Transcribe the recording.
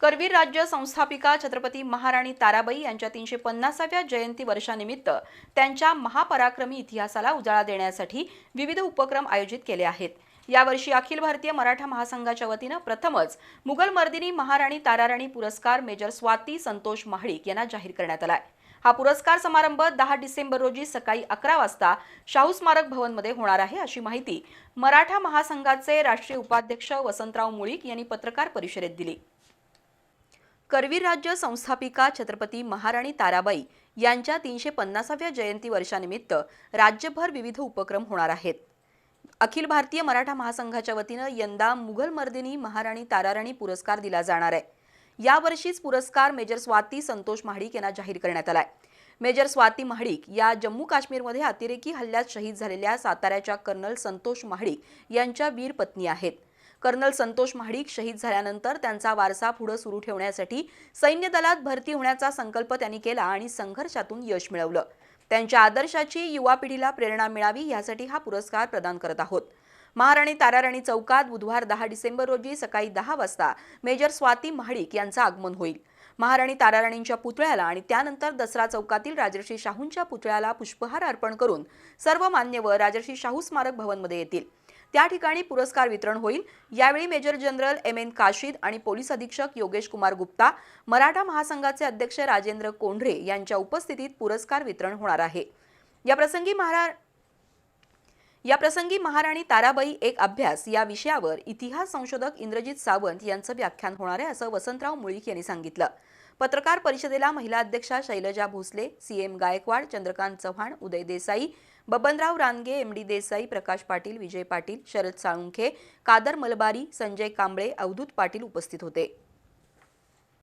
करवीर राज्य संस्थापिका छत्रपती महाराणी ताराबाई यांच्या तीनशे पन्नासाव्या जयंती वर्षानिमित्त त्यांच्या महापराक्रमी इतिहासाला उजाळा देण्यासाठी विविध उपक्रम आयोजित केले आहेत. यावर्षी अखिल भारतीय मराठा महासंघाच्या वतीनं प्रथमच मुघल मर्दिनी महाराणी ताराराणी पुरस्कार मेजर स्वाती संतोष महाडिक यांना जाहीर करण्यात आलाय. हा पुरस्कार समारंभ दहा डिसेंबर रोजी सकाळी अकरा वाजता शाहू स्मारक भवनमध्ये होणार आहे अशी माहिती मराठा महासंघाचे राष्ट्रीय उपाध्यक्ष वसंतराव मुळीक यांनी पत्रकार परिषदेत दिली. करवीर राज्य संस्थापिका छत्रपती महाराणी ताराबाई यांच्या तीनशे पन्नासाव्या जयंती वर्षानिमित्त राज्यभर विविध उपक्रम होणार आहेत. अखिल भारतीय मराठा महासंघाच्या वतीनं यंदा मुघल मर्दिनी महाराणी ताराराणी पुरस्कार दिला जाणार आहे. यावर्षीच पुरस्कार मेजर स्वाती संतोष महाडिक यांना जाहीर करण्यात आलाय. मेजर स्वाती महाडिक या जम्मू काश्मीरमध्ये अतिरेकी हल्ल्यात शहीद झालेल्या साताऱ्याच्या कर्नल संतोष महाडिक यांच्या वीर पत्नी आहेत. कर्नल संतोष महाडिक शहीद झाल्यानंतर त्यांचा वारसा पुढे सुरू ठेवण्यासाठी सैन्य दलात भरती होण्याचा संकल्प त्यांनी केला आणि संघर्षातून यश मिळवलं. त्यांच्या आदर्शाची युवा पिढीला प्रेरणा मिळावी यासाठी हा पुरस्कार प्रदान करत आहोत. महाराणी ताराराणी चौकात बुधवार दहा डिसेंबर रोजी सकाळी दहा वाजता मेजर स्वाती महाडिक यांचं आगमन होईल. महाराणी ताराराणींच्या पुतळ्याला आणि त्यानंतर दसरा चौकातील राजर्षी शाहूंच्या पुतळ्याला पुष्पहार अर्पण करून सर्व मान्यवर राजर्षी शाहू स्मारक भवनमध्ये येतील. त्या ठिकाणी पुरस्कार वितरण होईल. यावेळी major general M N Kashid आणि पोलीस अधीक्षक योगेश कुमार गुप्ता मराठा महासंघाचे अध्यक्ष राजेंद्र कोंढरे यांच्या उपस्थितीत पुरस्कार वितरण होणार आहे. याप्रसंगी महारा या प्रसंगी महाराणी ताराबाई एक अभ्यास या विषयावर इतिहास संशोधक इंद्रजित सावंत यांचं व्याख्यान होणार आहे असं वसंतराव मुळीक यांनी सांगितलं. पत्रकार परिषदेला महिला अध्यक्षा Shailaja Bhosale CM Gaikwad Chandrakant Chavan Uday Desai Babanrao Ranage M D Desai Prakash Patil Vijay Patil Sharad Salunkhe Kadar Malbari Sanjay Kamble Avadhoot Patil उपस्थित होते.